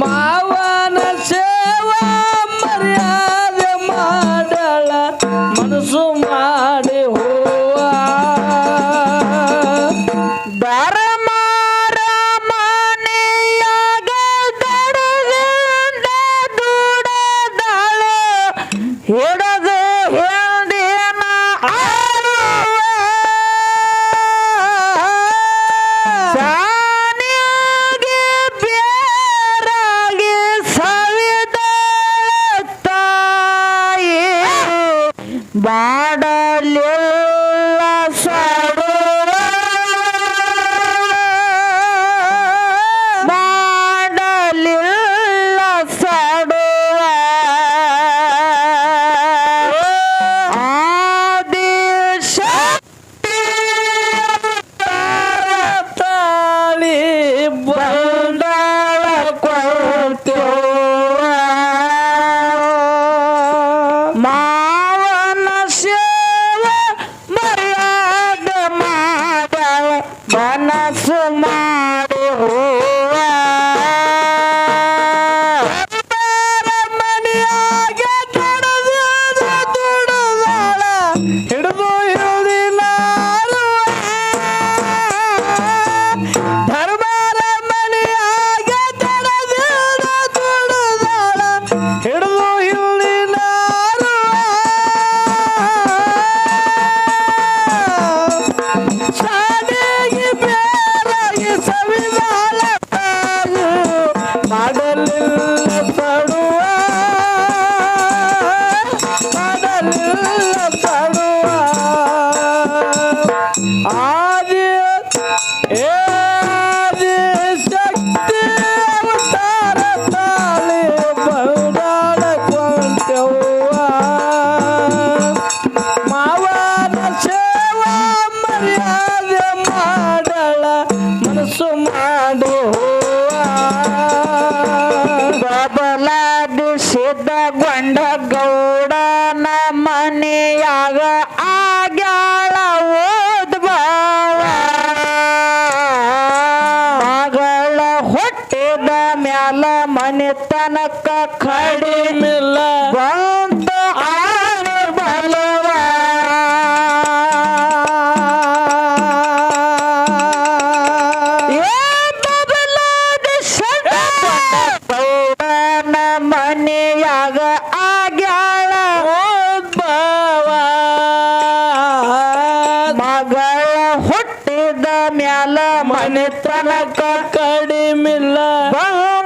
mawa ಬಾಡಲಿಲ್ಲ Mana semua Paulo. ಯಾಗ ಆಗ ಮನೆತನಕ ಕಡಿಮಿಲ್ಲ. ಬಹು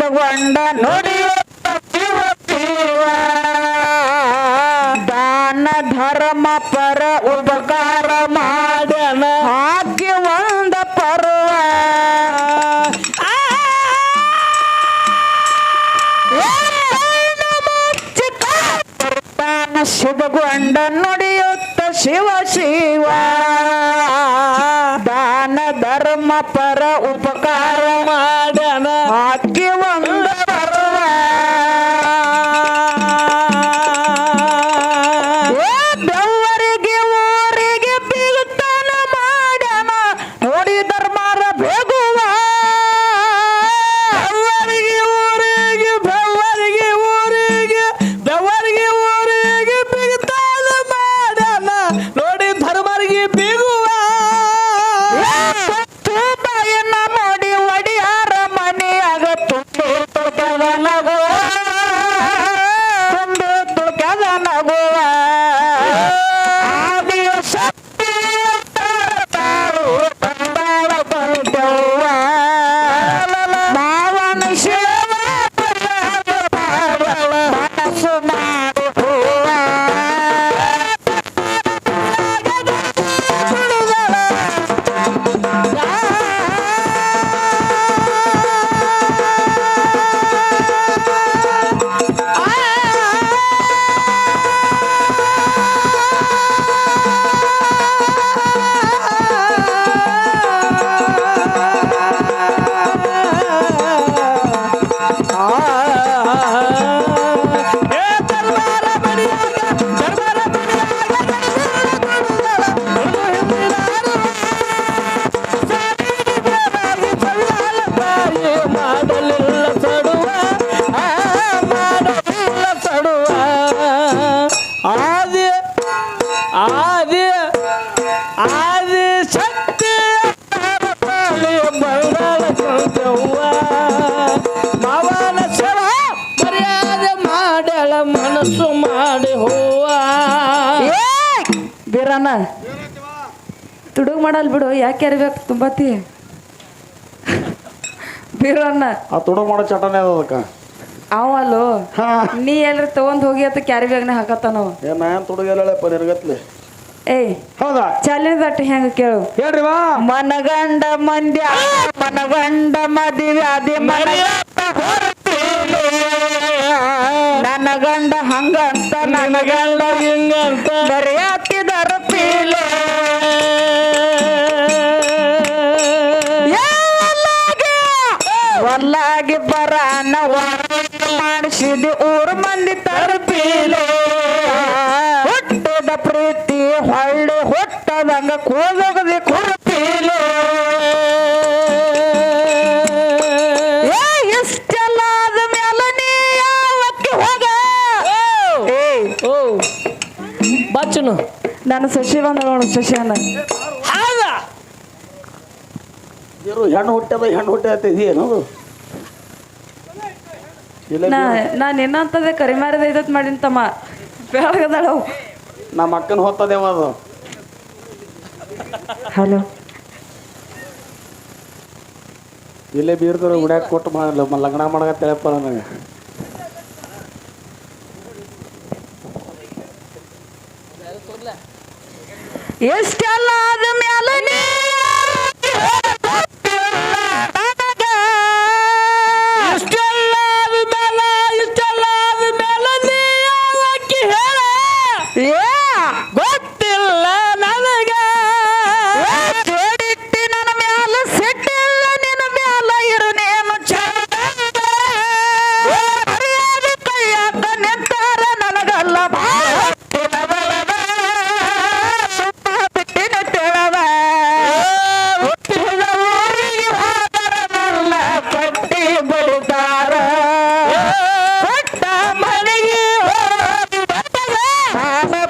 ಭಗವಂಡ ನುಡಿಯ ದಾನ ಧರ್ಮ ಪರ ಉಪಕಾರ ಮಾಡ್ಯನ. ಭಾಗ್ಯವಂದ ಪರ್ವ. ಶುಭಗೊಂಡ ನುಡಿಯ ಶಿವ ಶಿವ. ದಾನ ಧರ್ಮ ಪರ ಉಪಕಾರ ಮಾಡನ. ಹಾಕಿ ಒಂದ ತುಡುಗ್ ಮಾಡಲ್ ಬಿಡು ಯಾಕೆ ಅರಿಬೇಕು ತುಂಬತಿ ಬೀರಣ್ಣ. ಆ ತುಡು ಮಾಡೋ ಚಟನೇ ಅದ ಅದಕ್ಕೆ. ಅವಲ್ಲೋ ಹಾ. ನೀ ಎಲ್ರಿ ತಗೊಂಡ್ ಹೋಗಿ ಅಂತ ಕ್ಯಾರಿ ಬ್ಯಾಗ್ನ ಹಾಕತ್ತಾನವ ಏನ್ ನಾ ಏನ್ ತುಡುಗೆಲ್ಲಪ್ಪ ನಿರ್ಗತ್ಲಿ ಏಯ್ ಹೌದಾ? ಚಾಲೆಂಜ್ ದಟ್ಟಿ ಹೆಂಗ ಕೇಳು? ಹೇಳ್ರಿ ವಾ ಮನಗಂಡ ಮಂದ್ಯ ಮನಗಂಡ ಮದಿವೆ ಅದಿ ನನಗಂಡ ಹೊರತೀಲಿ. ನನ್ನ ಗಂಡ ಹಂಗಂತ. ನನ್ನ ಗಂಡ ಹಿಂಗಂತ ಏವಲ್ಲಾಗೆ? ಒಲ್ಲಾಗಿ ಬರಾನ ಮಾಡಿಸಿದ ಊರು ಮಂದಿ ತರಪೀಲೆ. ಹುಟ್ಟದ ಪ್ರೀತಿ ಹೊಳ್ಳಿ ಹೊಟ್ಟದಂಗ ಕೂದೋಗದೆ ಕುರುಪೀಲೆ. ನಾನು ಶಶಿ ಬಂದ ನೋಡು ಶಶಿ ಹೆಣ್ಣು ಹೌದ ಇರು ಹೆಣ್ಣು ಹುಟ್ಟದ ಹೆಣ್ಣು ನಾನು ಇಲ್ಲ ನಾ ನಾನು ಇನ್ನಂತದೇ ಕರಿಮಾರದ ಇದತ್ ಮಾಡಿನ ತಮ್ಮ. ಬೆಳಗದಾಳ ನಮ್ಮ ಅಕ್ಕನ ಹೋಗ್ತದೇವ ಅದು. ಹಲೋ. ಇಲ್ಲೇ ಬೀರ್ತಾರೆ ಉಡ್ಯಾಕ ಕೊಟ್ಟು ಮಾಡಲ್ಲ ಲಗ್ನ ಲಗ್ನ ಮಾಡಕತ್ತೇಳಪ್ಪ ನನಗೆ. ಎಷ್ಟೆಲ್ಲ ಆದ ಮ್ಯಾಲ ನೀ Bye.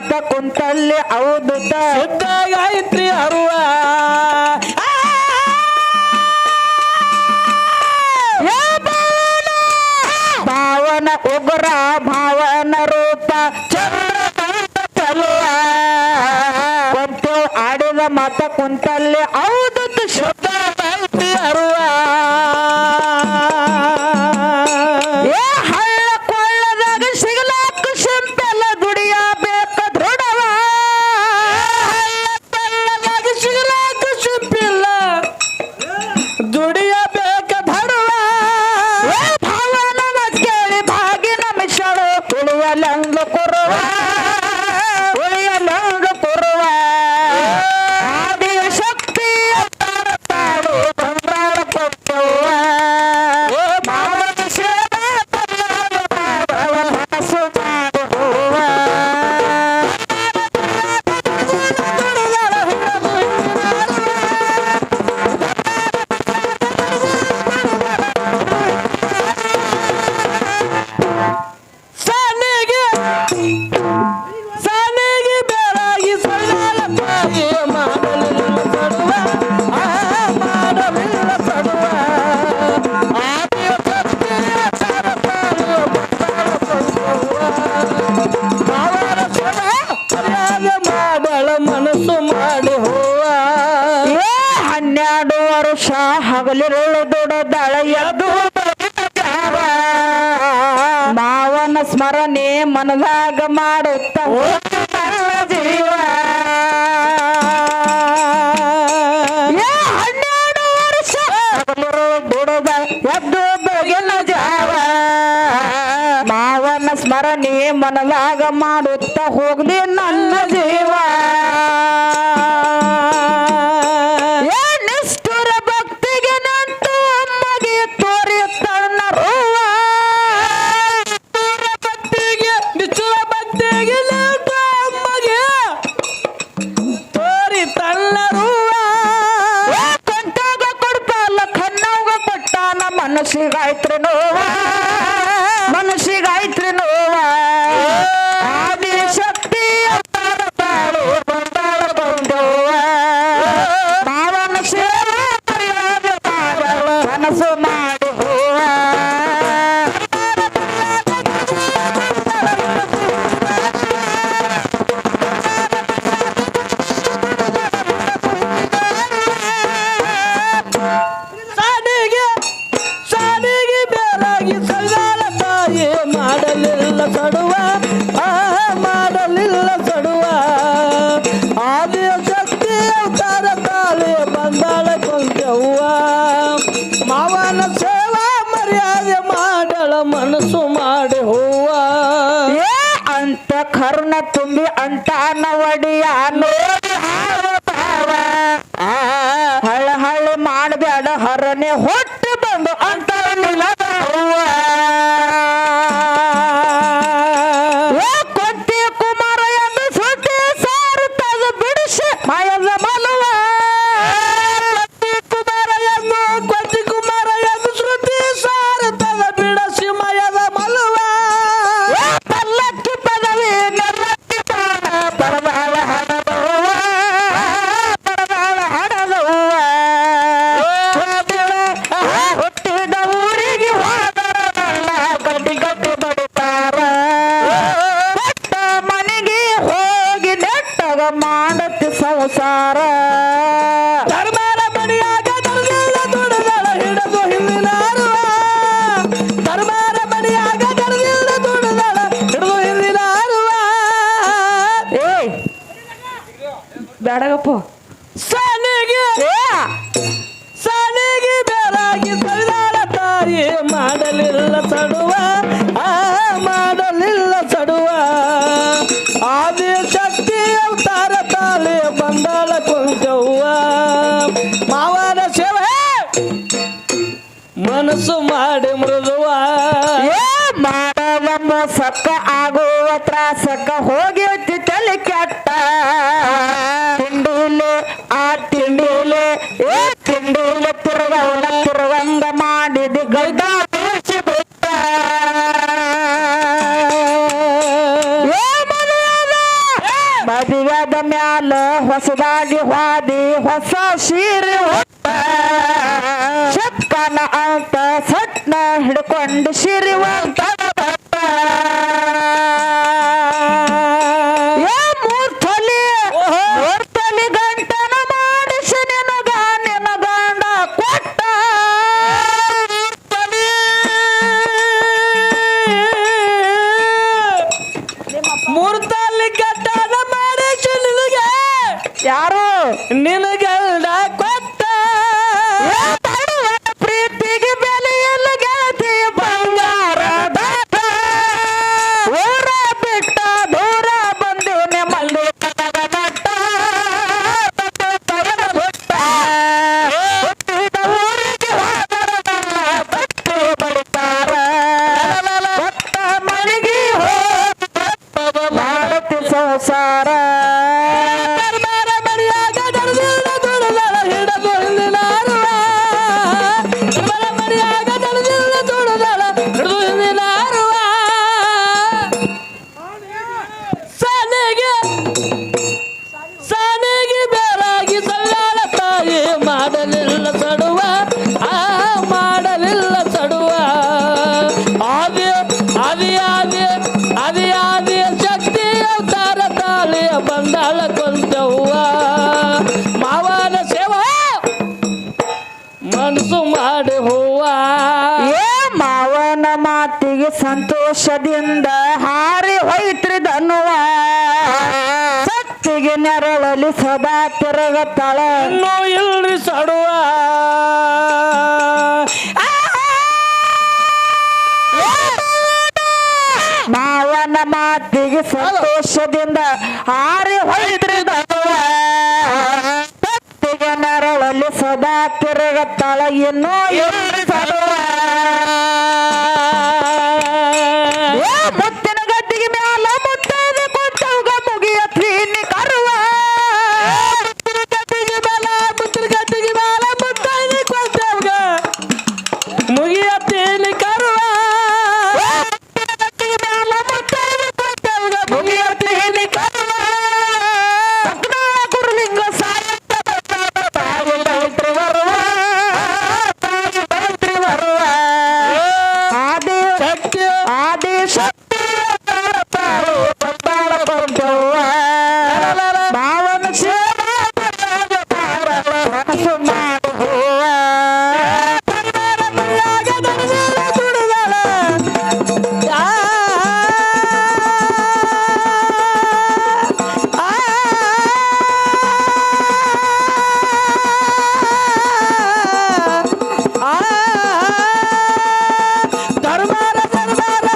ಮಾತ ಕುಂತಲ್ಲಿ ಹೌದು ಗಾಯತ್ರಿ ಅರುವ ಭಾವನ! ಉಗ್ರ ಭಾವನ ರೂಪ. ಚಂದ್ರ ಆಡಿದ ಮಾತ ಕುಂತಲ್ಲಿ ಹೌದು ಅಣ್ಣನ ಸ್ಮರಣೆ ಮನದಾಗ ಮಾಡುತ್ತ. ಜೀವ ಹನ್ನೆರಡು ವರ್ಷ. ಬುಡದ ಎದ್ದು ಬೆಳಗಿನ ಜಾವ. ಮಾವನ ಸ್ಮರಣೆ ಮನದಾಗ ಮಾಡುತ್ತ ಹೋಗ್ಲಿ ನನ್ನ ಜೀವ. ಆಯ್ತ್ರೇನೋ ಕಡ ಧರ್ಮರ ಮನೆಯಾಗ ಧರ್ಮೆಲ್ಲ ದೊಡ್ಡದಳ ಹಿಡಿದು ಹಿಂದಿನ ಅರುವ. ಧರ್ಮರ ಮನೆಯಾಗ ಧರ್ಮೆಲ್ಲ ದೊಡ್ಡದಳ ಹಿಡಿದು ಹಿಂದಿನ ಅರುವ. ಏ ಬೇಡಗಪ್ಪ ಮಾಡಿ ಮೃದುವ. ಏ ಸಕ್ಕ ಆಗುವ ತ್ರಾಸಕ್ಕ ಹೋಗಿ ತಲೆ ಕೆಟ್ಟ. ತಿಂಡಿಲೆ ಆ ತಿಂಡಿಲೆ ಏ ತಿಂಡಿಲೆ ತಿರುಗವನ ತಿರುವಂಗ ಮಾಡಿದ ಗೈದ ಮದುವೆದ ಮ್ಯಾಲ ಹೊಸದಾಗಿ ಹಾದಿ ಹೊಸ ಸೀರೆ ಅಂತ ಸಟ್ನ ಹಿಡ್ಕೊಂಡು ಶಿರಿವಂತ ವಂಶದಿಂದ ಹಾರಿ ಹೊಯ್ತ್ರಿ ಧನುವ ಸತ್ತಿಗೆ ನೆರಳಲಿ ಸದಾ ತಿರುಗತ್ತಾಳ ನೋ ಇಲ್ರಿ ಸಡುವ ಮಾವನ ಮಾತಿಗೆ ಸಂತೋಷದಿಂದ ಹಾರಿ ಹೊಯ್ತ್ರಿ ಧನುವ ಸತ್ತಿಗೆ ನೆರಳಲಿ ಸದಾ ತಿರುಗತ್ತಾಳ ಇನ್ನೋ ಇಲ್ರಿ ಸಡುವ